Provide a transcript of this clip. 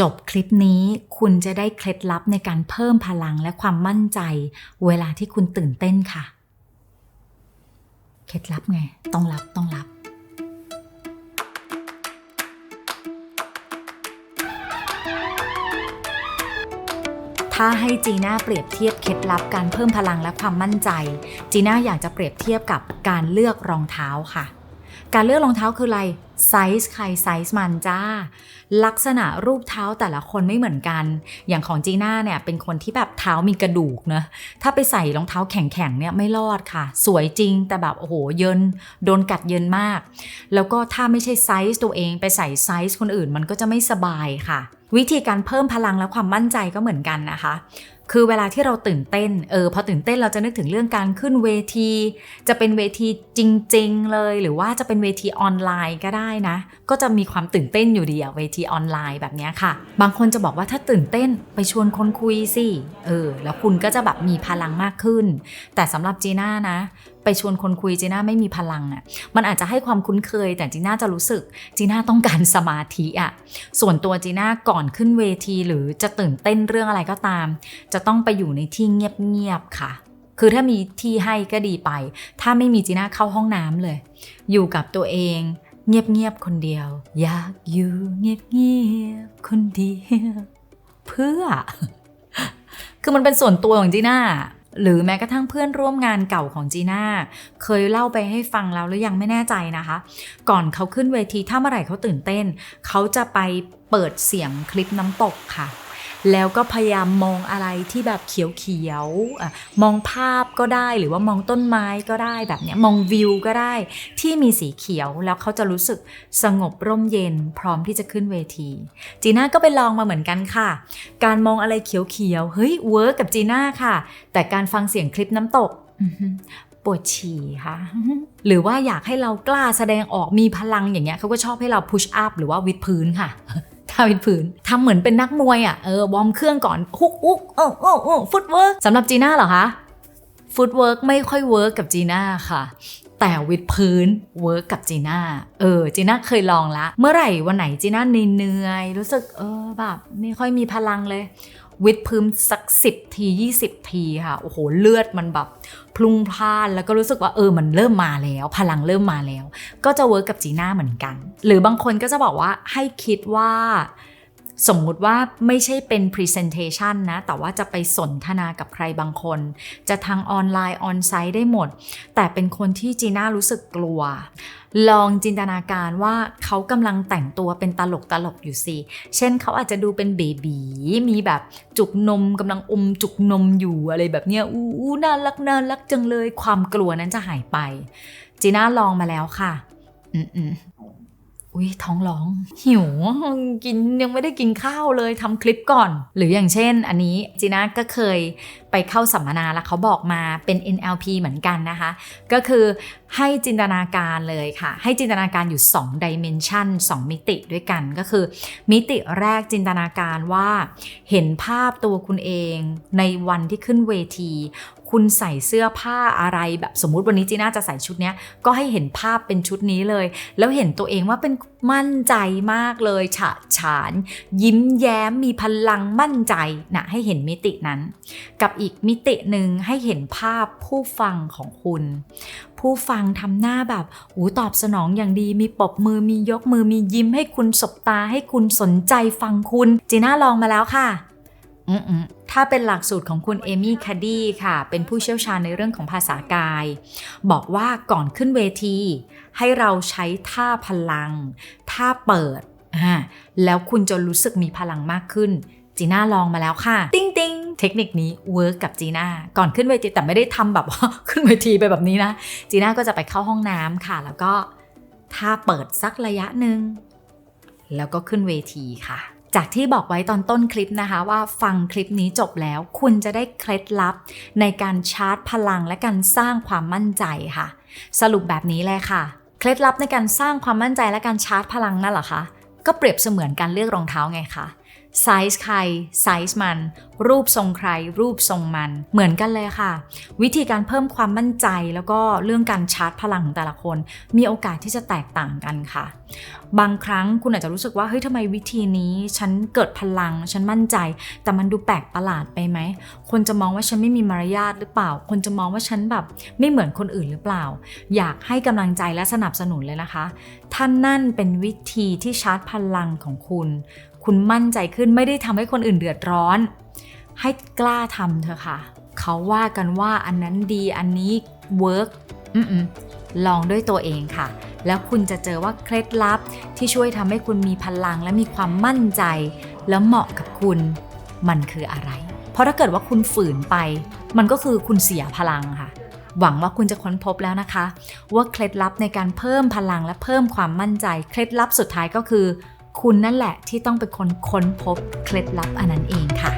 จบคลิปนี้คุณจะได้เคล็ดลับในการเพิ่มพลังและความมั่นใจ เวลาที่คุณตื่นเต้นค่ะ เคล็ดลับไง ต้องรับต้องรับ ถ้าให้จีน่าเปรียบเทียบเคล็ดลับการเพิ่มพลังและความมั่นใจ จีน่าอยากจะเปรียบเทียบกับการเลือกรองเท้าค่ะ การเลือกรองเท้าคืออะไรไซส์ใครไซส์มันจ้า ลักษณะรูปเท้าแต่ละคนไม่เหมือนกัน อย่างของจีน่าเนี่ยเป็นคนที่แบบเท้ามีกระดูกเนะ ถ้าไปใส่รองเท้าแข็งๆเนี่ยไม่รอดค่ะ สวยจริงแต่แบบโอ้โหเยินโดนกัดเยินมาก แล้วก็ถ้าไม่ใช่ไซส์ตัวเองไปใส่ไซส์คนอื่นมันก็จะไม่สบายค่ะ วิธีการเพิ่มพลังและความมั่นใจก็เหมือนกันนะคะคือเวลาที่เราตื่นเต้น เออ พอตื่นเต้นเราจะนึกถึงเรื่องการขึ้นเวที จะเป็นเวทีจริง ๆ เลย หรือว่าจะเป็นเวทีออนไลน์ก็ได้นะ ก็จะมีความตื่นเต้นอยู่ดีอะเวทีออนไลน์แบบนี้ค่ะ บางคนจะบอกว่าถ้าตื่นเต้นไปชวนคนคุยสิเออแล้วคุณก็จะแบบมีพลังมากขึ้น แต่สำหรับจีน่านะ ไปชวนคนคุยจีน่าไม่มีพลังอะ่ะมันอาจจะให้ความคุ้นเคย แต่จีน่าจะรู้สึกจีน่าต้องการสมาธิอะ่ะส่วนตัวจีน่าก่อนขึ้นเวทีหรือจะตื่นเต้นเรื่องอะไรก็ตาม จะต้องไปอยู่ในที่เงียบๆค่ะคือถ้ามีที่ให้ก็ดีไป ถ้าไม่มีจีน่าเข้าห้องน้ำเลย อยู่กับตัวเอง เงียบๆคนเดียว อยากอยู่เงียบๆคนเดียวเพื่อ คือมันเป็นส่วนตัวของจีน่าหรือแม้กระทั่งเพื่อนร่วมงานเก่าของจีน่าเคยเล่าไปให้ฟังแล้วหรือยังไม่แน่ใจนะคะ ก่อนเขาขึ้นเวทีถ้าเมื่อไหร่เขาตื่นเต้น เขาจะไปเปิดเสียงคลิปน้ำตกค่ะ แล้วก็พยายามมองอะไรที่แบบเขียวๆมองภาพก็ได้หรือว่ามองต้นไม้ก็ได้แบบเนี้ยมองวิวก็ได้ที่มีสีเขียวแล้วเขาจะรู้สึกสงบร่มเย็นพร้อมที่จะขึ้นเวที จีน่าก็ไปลองมาเหมือนกันค่ะ การมองอะไรเขียวๆเฮ้ยเวิร์กกับจีน่าค่ะ แต่การฟังเสียงคลิปน้ำตกปวดฉี่ค่ะ หรือว่าอยากให้เรากล้าแสดงออกมีพลังอย่างเงี้ยเขาก็ชอบให้เราพุชอัพหรือว่าวิดพื้นค่ะ ท่าวิดพื้นทำเหมือนเป็นนักมวยอะเออวอร์มเครื่องก่อนฮุกอุกเออเออเออฟุตเวิร์กสำหรับจีน่าเหรอคะฟุตเวิร์กไม่ค่อยเวิร์กกับจีน่าค่ะแต่วิดพื้นเวิร์กกับจีน่า เออ จีน่าเคยลองละ เมื่อไหร่วันไหนจีน่าเหนื่อยรู้สึกเออแบบไม่ค่อยมีพลังเลย วิดพื้นสักสิบทียี่สิบทีค่ะ โอ้โห เลือดมันแบบพลุ่งพล่านแล้วก็รู้สึกว่าเออมันเริ่มมาแล้ว พลังเริ่มมาแล้ว ก็จะเวิร์กกับจีน่าเหมือนกัน หรือบางคนก็จะบอกว่าให้คิดว่า สมมุติว่าไม่ใช่เป็น Presentation นะ แต่ว่าจะไปสนทนากับใครบางคน จะทางออนไลน์ออนไซต์ได้หมด แต่เป็นคนที่จีน่ารู้สึกกลัว ลองจินตนาการว่าเขากำลังแต่งตัวเป็นตลกตลกอยู่สิ เช่นเขาอาจจะดูเป็นเบบีมีแบบจุกนมกำลังอมจุกนมอยู่อะไรแบบเนี้ย อู้น่ารักน่ารักจังเลย ความกลัวนั้นจะหายไป จีน่าลองมาแล้วค่ะ อืม อุ้ยท้องร้อง หิวกินยังไม่ได้กินข้าวเลยทำคลิปก่อน หรืออย่างเช่น อันนี้จีน่าก็เคยไปเข้าสัมมนาแล้วเขาบอกมาเป็น NLP เหมือนกันนะคะ ก็คือให้จินตนาการเลยค่ะ ให้จินตนาการอยู่2 dimension 2 มิติด้วยกันก็คือ มิติแรกจินตนาการว่า เห็นภาพตัวคุณเองในวันที่ขึ้นเวที คุณใส่เสื้อผ้าอะไรแบบสมมุติวันนี้จีน่าจะใส่ชุดเนี้ยก็ให้เห็นภาพเป็นชุดนี้เลย แล้วเห็นตัวเองว่าเป็นมั่นใจมากเลยฉะฉาน ยิ้มแย้มมีพลังมั่นใจนะให้เห็นมิตินั้น กับอีกมิติหนึ่งให้เห็นภาพผู้ฟังของคุณ ผู้ฟังทำหน้าแบบหูตอบสนองอย่างดีมีปบมือมียกมือมียิ้มให้คุณสบตาให้คุณสนใจฟังคุณจีน่าลองมาแล้วค่ะ อืม ถ้าเป็นหลักสูตรของคุณเอมี่คดี้ค่ะ เป็นผู้เชี่ยวชาญในเรื่องของภาษากาย บอกว่าก่อนขึ้นเวที ให้เราใช้ท่าพลัง ท่าเปิด แล้วคุณจะรู้สึกมีพลังมากขึ้นจีน่าลองมาแล้วค่ะ ติ้งติงเทคนิคนี้เวิร์กกับจีน่าก่อนขึ้นเวทีแต่ไม่ได้ทำแบบขึ้นเวทีไปแบบนี้นะ จีน่าก็จะไปเข้าห้องน้ำค่ะ แล้วก็ท่าเปิดสักระยะหนึ่งแล้วก็ขึ้นเวทีค่ะ จากที่บอกไว้ตอนต้นคลิปนะคะว่าฟังคลิปนี้จบแล้ว คุณจะได้เคล็ดลับ ในการชาร์จพลังและการสร้างความมั่นใจค่ะ สรุปแบบนี้เลยค่ะ เคล็ดลับในการสร้างความมั่นใจและการชาร์จพลังนั่นเหรอคะก็เปรียบเสมือนการเลือกรองเท้าไงคะ ไซส์ใครไซส์มัน รูปทรงใคร รูปทรงมัน เหมือนกันเลยค่ะ วิธีการเพิ่มความมั่นใจแล้วก็เรื่องการชาร์จพลังของแต่ละคน มีโอกาสที่จะแตกต่างกันค่ะ บางครั้งคุณอาจจะรู้สึกว่าเฮ้ยทำไมวิธีนี้ ฉันเกิดพลัง ฉันมั่นใจ แต่มันดูแปลกประหลาดไปไหม คนจะมองว่าฉันไม่มีมารยาทหรือเปล่า คนจะมองว่าฉันแบบไม่เหมือนคนอื่นหรือเปล่า อยากให้กำลังใจและสนับสนุนเลยนะคะถ้านนั่นเป็นวิธีที่ชาร์จพลังของคุณ คุณมั่นใจขึ้นไม่ได้ทำให้คนอื่นเดือดร้อน ให้กล้าทำเถอะค่ะ เขาว่ากันว่าอันนั้นดีอันนี้เวิร์กลองด้วยตัวเองค่ะ แล้วคุณจะเจอว่าเคล็ดลับที่ช่วยทำให้คุณมีพลังและมีความมั่นใจ แล้วเหมาะกับคุณ มันคืออะไร เพราะถ้าเกิดว่าคุณฝืนไป มันก็คือคุณเสียพลังค่ะหวังว่าคุณจะค้นพบแล้วนะคะ ว่าเคล็ดลับในการเพิ่มพลังและเพิ่มความมั่นใจ เคล็ดลับสุดท้ายก็คือ คุณนั่นแหละที่ต้องเป็นคนค้นพบเคล็ดลับอันนั้นเองค่ะ